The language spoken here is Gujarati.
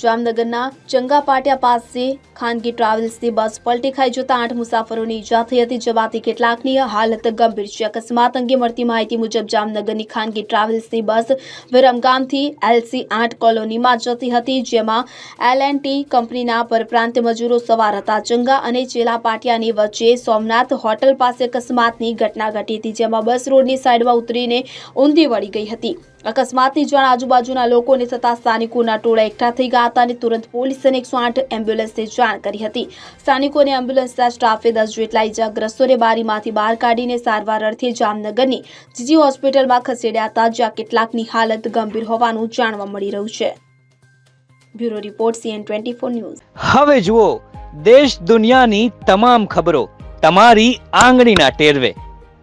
જામનગરના ચંગાપાટિયા પાસે ખાનગી ટ્રાવેલ્સની બસ પલટી ખાઈ જતા આઠ મુસાફરોની ઈજા થઈ હતી, જેમાંથી કેટલાકની હાલત ગંભીર છે. અકસ્માત અંગે મળતી માહિતી મુજબ જામનગરની ખાનગી ટ્રાવેલ્સની બસ વિરમગામથી એલસી આઠ કોલોનીમાં જતી હતી, જેમાં એલ એન્ડ ટી કંપનીના પરપ્રાંત મજૂરો સવાર હતા. ચંગા અને ચેલા પાટિયાની વચ્ચે સોમનાથ હોટલ પાસે અકસ્માતની ઘટના ઘટી હતી, જેમાં બસ રોડની સાઈડમાં ઉતરીને ઊંધી વળી ગઈ હતી. અકસ્માતની જાણ આજુબાજુના લોકોને થતા સ્થાનિકોના ટોળા એકઠા થઈ ગયા હતા અને તુરંત પોલીસ અને એકસો આઠ એમ્બ્યુલન્સને જાણ કરી હતી. સ્થાનિકોને એમ્બ્યુલન્સના સ્ટાફે દસ જેટલા ઇજાગ્રસ્તોને બારીમાંથી બહાર કાઢીને સારવાર અર્થે જામનગરની જીજી હોસ્પિટલમાં ખસેડ્યા હતા, જ્યાં કેટલાકની હાલત ગંભીર હોવાનું જાણવા મળી રહ્યું છે. Bureau report, CN twenty four news. હવે જુઓ, દેશ દુનિયાની તમામ ખબરો તમારી આંગળીના ટેરવે.